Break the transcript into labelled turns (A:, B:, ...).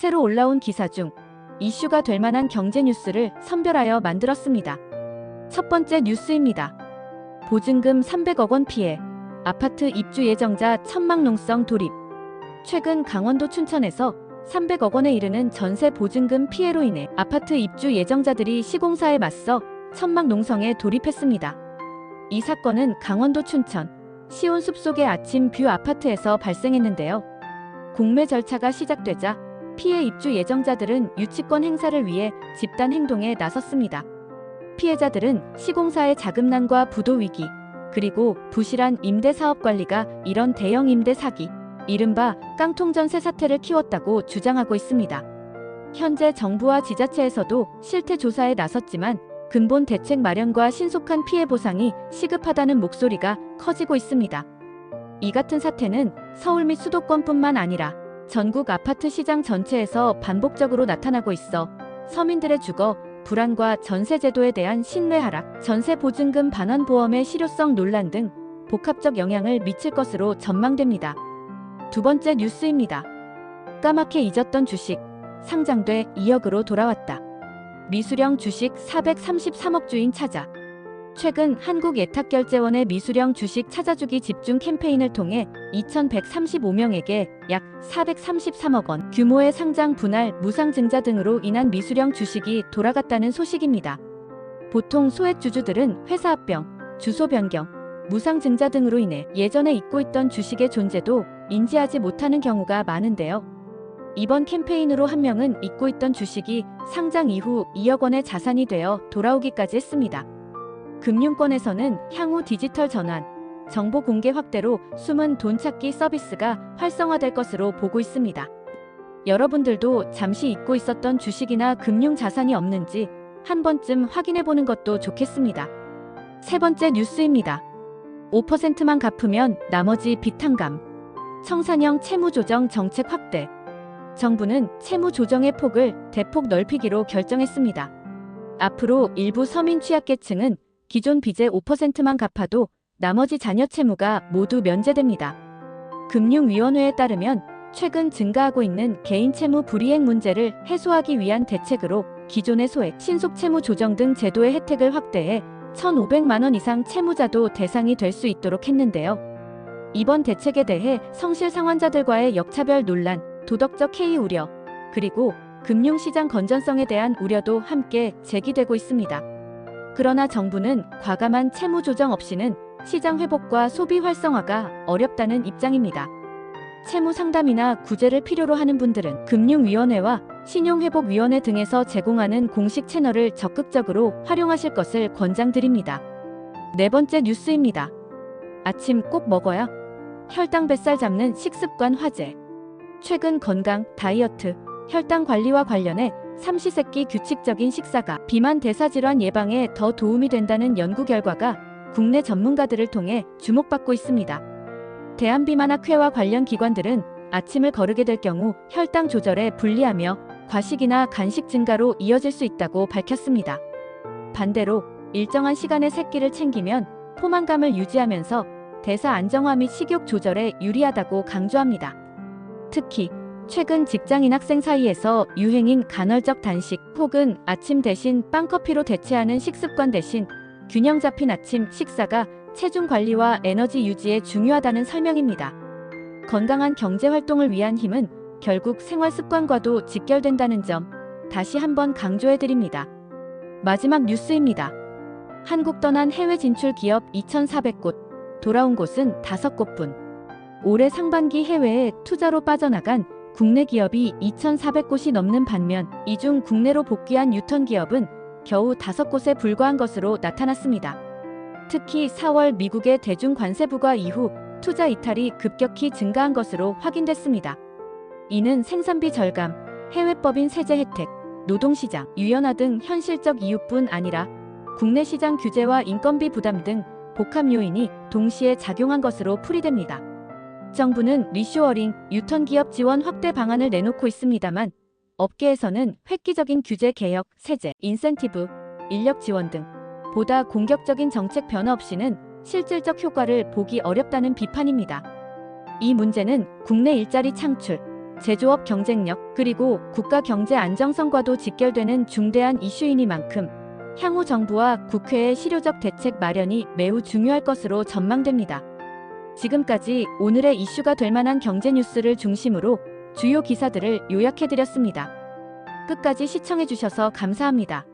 A: 새로 올라온 기사 중 이슈가 될 만한 경제 뉴스를 선별하여 만들었습니다. 첫 번째 뉴스입니다. 보증금 300억 원 피해 아파트 입주 예정자 천막농성 돌입. 최근 강원도 춘천에서 300억 원에 이르는 전세 보증금 피해로 인해 아파트 입주 예정자들이 시공사에 맞서 천막 농성에 돌입했습니다. 이 사건은 강원도 춘천 시온 숲 속의 아침 뷰 아파트에서 발생했는데요. 공매 절차가 시작되자 피해 입주 예정자들은 유치권 행사를 위해 집단 행동에 나섰습니다. 피해자들은 시공사의 자금난과 부도 위기, 그리고 부실한 임대 사업 관리가 이런 대형 임대 사기, 이른바 깡통 전세 사태를 키웠다고 주장하고 있습니다. 현재 정부와 지자체에서도 실태 조사에 나섰지만 근본 대책 마련과 신속한 피해 보상이 시급하다는 목소리가 커지고 있습니다. 이 같은 사태는 서울 및 수도권뿐만 아니라 전국 아파트 시장 전체에서 반복적으로 나타나고 있어 서민들의 주거, 불안과 전세 제도에 대한 신뢰 하락, 전세 보증금 반환 보험의 실효성 논란 등 복합적 영향을 미칠 것으로 전망됩니다. 두 번째 뉴스입니다. 까맣게 잊었던 주식 상장돼 2억으로 돌아왔다. 미수령 주식 433억 주인 찾아. 최근 한국예탁결제원의 미수령 주식 찾아주기 집중 캠페인을 통해 2,135명에게 약 433억 원 규모의 상장 분할, 무상증자 등으로 인한 미수령 주식이 돌아갔다는 소식입니다. 보통 소액 주주들은 회사 합병, 주소 변경, 무상증자 등으로 인해 예전에 잊고 있던 주식의 존재도 인지하지 못하는 경우가 많은데요. 이번 캠페인으로 한 명은 잊고 있던 주식이 상장 이후 2억 원의 자산이 되어 돌아오기까지 했습니다. 금융권에서는 향후 디지털 전환, 정보 공개 확대로 숨은 돈 찾기 서비스가 활성화될 것으로 보고 있습니다. 여러분들도 잠시 잊고 있었던 주식이나 금융 자산이 없는지 한 번쯤 확인해 보는 것도 좋겠습니다. 세 번째 뉴스입니다. 5%만 갚으면 나머지 비탄감. 청산형 채무조정 정책 확대. 정부는 채무 조정의 폭을 대폭 넓히기로 결정했습니다. 앞으로 일부 서민 취약계층은 기존 빚의 5%만 갚아도 나머지 자녀 채무가 모두 면제됩니다. 금융위원회에 따르면 최근 증가하고 있는 개인 채무 불이행 문제를 해소하기 위한 대책으로 기존의 소액, 신속 채무 조정 등 제도의 혜택을 확대해 1,500만 원 이상 채무자도 대상이 될 수 있도록 했는데요. 이번 대책에 대해 성실 상환자들과의 역차별 논란, 도덕적 해이 우려, 그리고 금융시장 건전성에 대한 우려도 함께 제기되고 있습니다. 그러나 정부는 과감한 채무 조정 없이는 시장 회복과 소비 활성화가 어렵다는 입장입니다. 채무 상담이나 구제를 필요로 하는 분들은 금융위원회와 신용회복위원회 등에서 제공하는 공식 채널을 적극적으로 활용하실 것을 권장드립니다. 네 번째 뉴스입니다. 아침 꼭 먹어야 혈당 뱃살 잡는 식습관 화제. 최근 건강, 다이어트, 혈당 관리와 관련해 삼시세끼 규칙적인 식사가 비만 대사질환 예방에 더 도움이 된다는 연구 결과가 국내 전문가들을 통해 주목받고 있습니다. 대한비만학회와 관련 기관들은 아침을 거르게 될 경우 혈당 조절에 불리하며 과식이나 간식 증가로 이어질 수 있다고 밝혔습니다. 반대로 일정한 시간에 새끼를 챙기면 포만감을 유지하면서 대사 안정화 및 식욕 조절에 유리하다고 강조합니다. 특히 최근 직장인 학생 사이에서 유행인 간헐적 단식 혹은 아침 대신 빵 커피로 대체하는 식습관 대신 균형 잡힌 아침 식사가 체중 관리와 에너지 유지에 중요하다는 설명입니다. 건강한 경제 활동을 위한 힘은 결국 생활 습관과도 직결된다는 점 다시 한번 강조해 드립니다. 마지막 뉴스입니다. 한국 떠난 해외 진출 기업 2,400곳, 돌아온 곳은 5곳뿐. 올해 상반기 해외에 투자로 빠져나간 국내 기업이 2,400곳이 넘는 반면 이 중 국내로 복귀한 유턴 기업은 겨우 5곳에 불과한 것으로 나타났습니다. 특히 4월 미국의 대중 관세 부과 이후 투자 이탈이 급격히 증가한 것으로 확인됐습니다. 이는 생산비 절감, 해외법인 세제 혜택, 노동시장, 유연화 등 현실적 이유뿐 아니라 국내 시장 규제와 인건비 부담 등 복합 요인이 동시에 작용한 것으로 풀이됩니다. 정부는 리쇼어링, 유턴 기업 지원 확대 방안을 내놓고 있습니다만 업계에서는 획기적인 규제 개혁, 세제, 인센티브, 인력 지원 등 보다 공격적인 정책 변화 없이는 실질적 효과를 보기 어렵다는 비판입니다. 이 문제는 국내 일자리 창출, 제조업 경쟁력, 그리고 국가 경제 안정성과도 직결되는 중대한 이슈이니만큼 향후 정부와 국회의 실효적 대책 마련이 매우 중요할 것으로 전망됩니다. 지금까지 오늘의 이슈가 될 만한 경제 뉴스를 중심으로 주요 기사들을 요약해드렸습니다. 끝까지 시청해주셔서 감사합니다.